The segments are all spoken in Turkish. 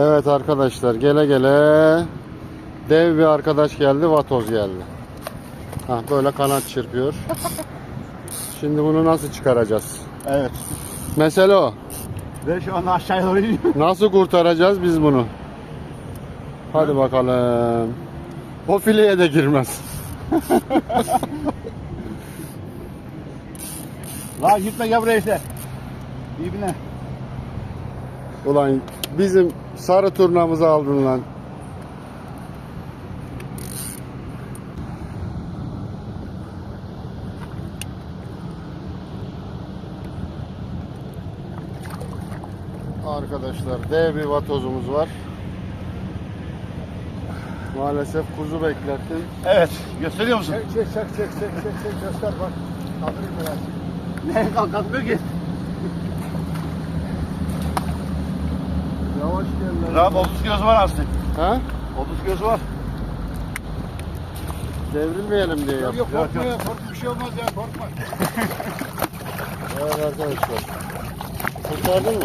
Evet arkadaşlar gele gele dev bir arkadaş geldi vatoz geldi. Ha böyle kanat çırpıyor. Şimdi bunu nasıl çıkaracağız? Evet. Mesele o. Ve şu anda aşağıya doğru iniyor. Nasıl kurtaracağız biz bunu? Hadi bakalım. O fileye de girmez. La gitme gel buraya işte. İyi bine. Ulan bizim sarı turnamızı aldın lan. Arkadaşlar dev bir vatozumuz var. Maalesef kuzu beklettim. Evet. Gösteriyor musun? Çek çek çek çek çek çek çek göster bak. Kaldırayım biraz. Ne kalk kalkmıyor ki. Yavaş gel lan. Rahat 30 kilosu var aslında. Ha? 30 kilosu var. Devrilmeyelim diye Yok yaptım. yok korkma ya korkma bir şey olmaz ya korkma. Evet arkadaşlar. Kurtardın mı?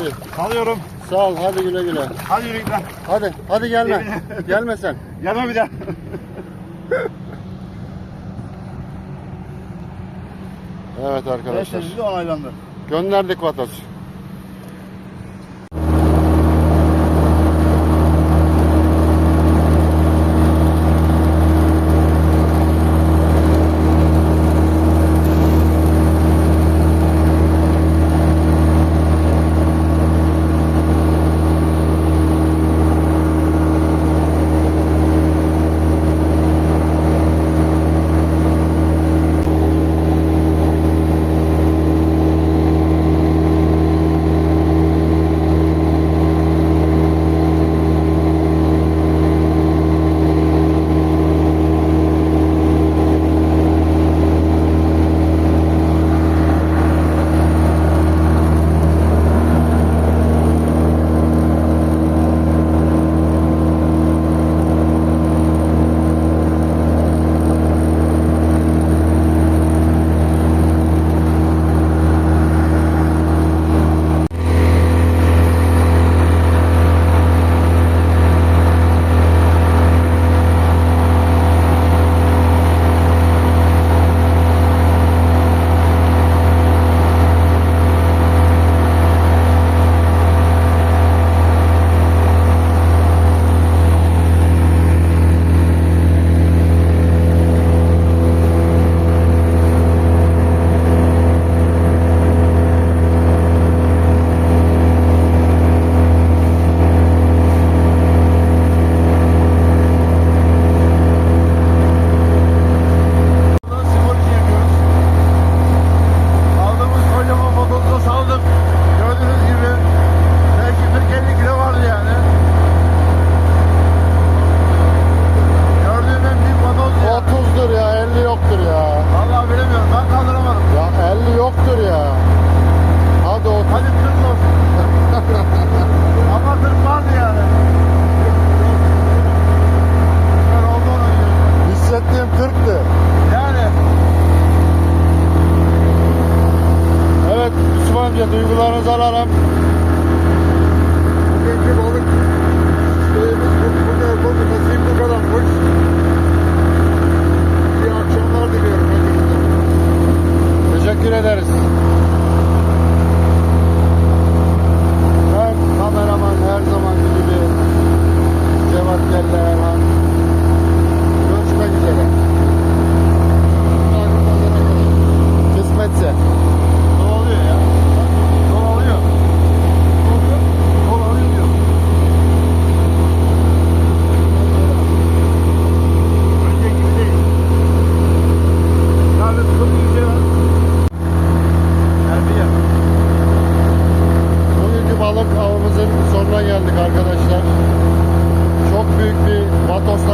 İyi. Alıyorum. Sağ ol. Hadi güle güle. Hadi yürü lan. Hadi. Hadi gelme. gelme sen. Yanıma bir daha. Evet arkadaşlar. Arkadaşlar. onaylandı. Gönderdik vatoz. Amca duygularınızı alalım. Geldik arkadaşlar. Çok büyük bir vatosla